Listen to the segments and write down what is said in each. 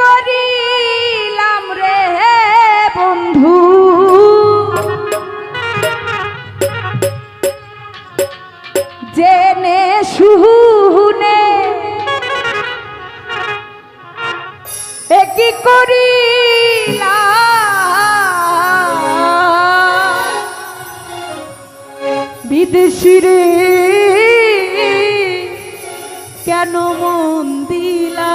করিলাম রে বন্ধু। জেনে শুনে কি করিলাম? বিদেশি রে কেন মন দিলা?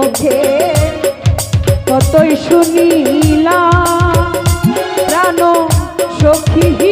মুখে কতই শুনিলা প্রাণ সখী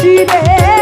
রে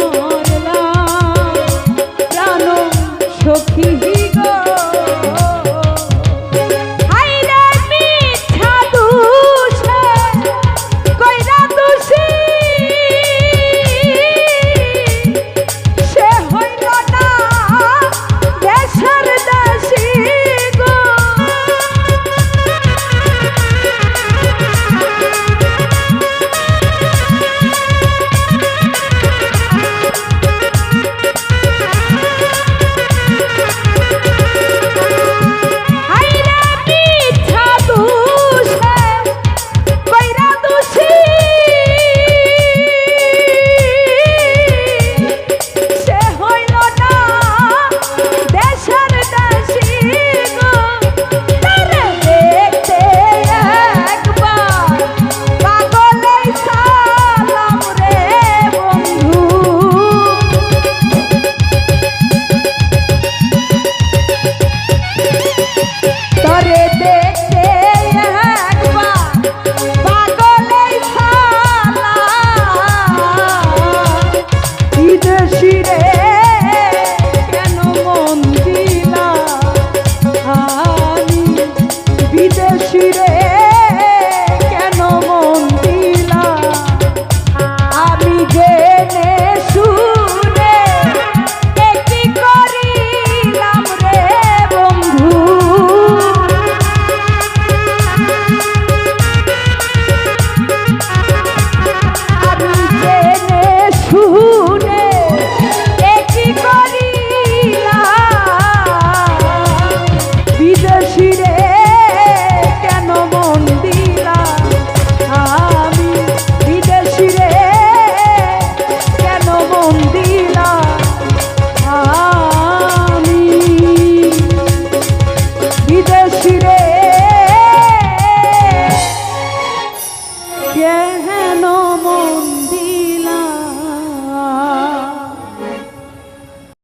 ফিরে